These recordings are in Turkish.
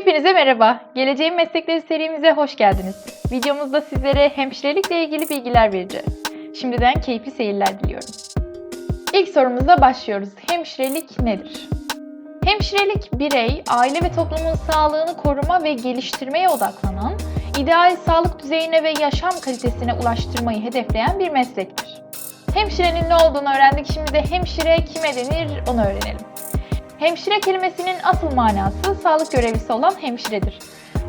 Hepinize merhaba. Geleceğin Meslekleri serimize hoş geldiniz. Videomuzda sizlere hemşirelikle ilgili bilgiler vereceğiz. Şimdiden keyifli seyirler diliyorum. İlk sorumuzla başlıyoruz. Hemşirelik nedir? Hemşirelik birey, aile ve toplumun sağlığını koruma ve geliştirmeye odaklanan, ideal sağlık düzeyine ve yaşam kalitesine ulaştırmayı hedefleyen bir meslektir. Hemşirenin ne olduğunu öğrendik. Şimdi de hemşire kime denir onu öğrenelim. Hemşire kelimesinin asıl manası sağlık görevlisi olan hemşiredir.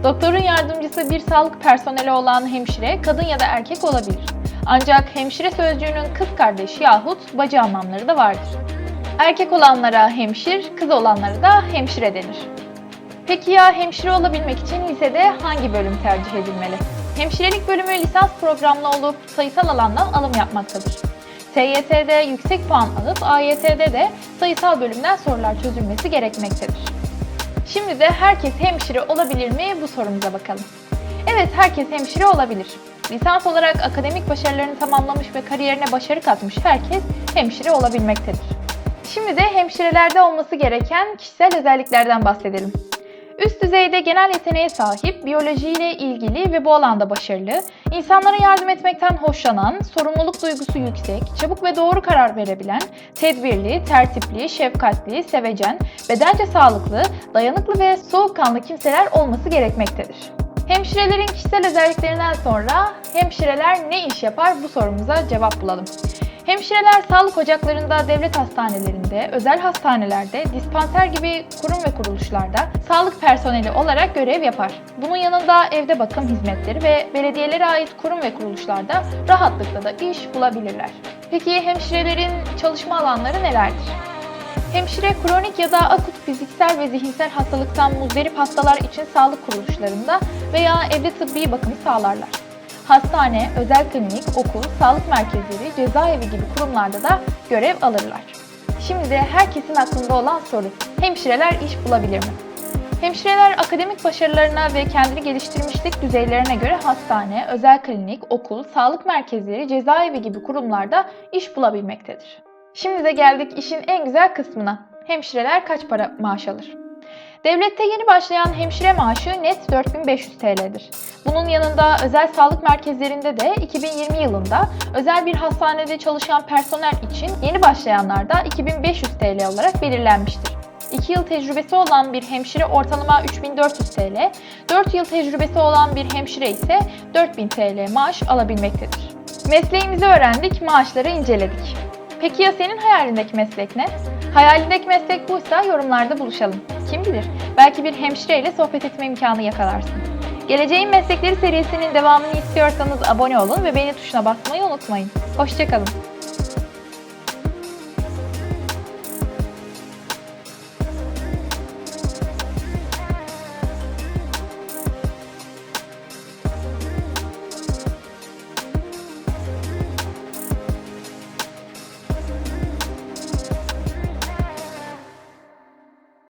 Doktorun yardımcısı bir sağlık personeli olan hemşire kadın ya da erkek olabilir. Ancak hemşire sözcüğünün kız kardeşi yahut bacı anlamları da vardır. Erkek olanlara hemşir, kız olanlara da hemşire denir. Peki ya hemşire olabilmek için lisede hangi bölüm tercih edilmeli? Hemşirelik bölümü lisans programlı olup sayısal alandan alım yapmaktadır. TYT'de yüksek puan alıp AYT'de de sayısal bölümden sorular çözülmesi gerekmektedir. Şimdi de herkes hemşire olabilir mi bu sorumuza bakalım. Evet herkes hemşire olabilir. Lisans olarak akademik başarılarını tamamlamış ve kariyerine başarı katmış herkes hemşire olabilmektedir. Şimdi de hemşirelerde olması gereken kişisel özelliklerden bahsedelim. Üst düzeyde genel yeteneğe sahip, biyolojiyle ilgili ve bu alanda başarılı, insanlara yardım etmekten hoşlanan, sorumluluk duygusu yüksek, çabuk ve doğru karar verebilen, tedbirli, tertipli, şefkatli, sevecen, bedence sağlıklı, dayanıklı ve soğukkanlı kimseler olması gerekmektedir. Hemşirelerin kişisel özelliklerinden sonra hemşireler ne iş yapar bu sorumuza cevap bulalım. Hemşireler sağlık ocaklarında, devlet hastanelerinde, özel hastanelerde, dispanser gibi kurum ve kuruluşlarda sağlık personeli olarak görev yapar. Bunun yanında evde bakım hizmetleri ve belediyelere ait kurum ve kuruluşlarda rahatlıkla da iş bulabilirler. Peki hemşirelerin çalışma alanları nelerdir? Hemşire kronik ya da akut fiziksel ve zihinsel hastalıktan muzdarip hastalar için sağlık kuruluşlarında veya evde tıbbi bakım sağlarlar. Hastane, özel klinik, okul, sağlık merkezleri, cezaevi gibi kurumlarda da görev alırlar. Şimdi de herkesin aklında olan soru, hemşireler iş bulabilir mi? Hemşireler akademik başarılarına ve kendini geliştirmişlik düzeylerine göre hastane, özel klinik, okul, sağlık merkezleri, cezaevi gibi kurumlarda iş bulabilmektedir. Şimdi de geldik işin en güzel kısmına. Hemşireler kaç para maaş alır? Devlette yeni başlayan hemşire maaşı net 4500 TL'dir. Bunun yanında özel sağlık merkezlerinde de 2020 yılında özel bir hastanede çalışan personel için yeni başlayanlarda 2500 TL olarak belirlenmiştir. 2 yıl tecrübesi olan bir hemşire ortalama 3400 TL, 4 yıl tecrübesi olan bir hemşire ise 4000 TL maaş alabilmektedir. Mesleğimizi öğrendik, maaşları inceledik. Peki ya senin hayalindeki meslek ne? Hayalindeki meslek buysa yorumlarda buluşalım. Kim bilir, belki bir hemşireyle sohbet etme imkanı yakalarsın. Geleceğin Meslekleri serisinin devamını istiyorsanız abone olun ve beğeni tuşuna basmayı unutmayın. Hoşçakalın.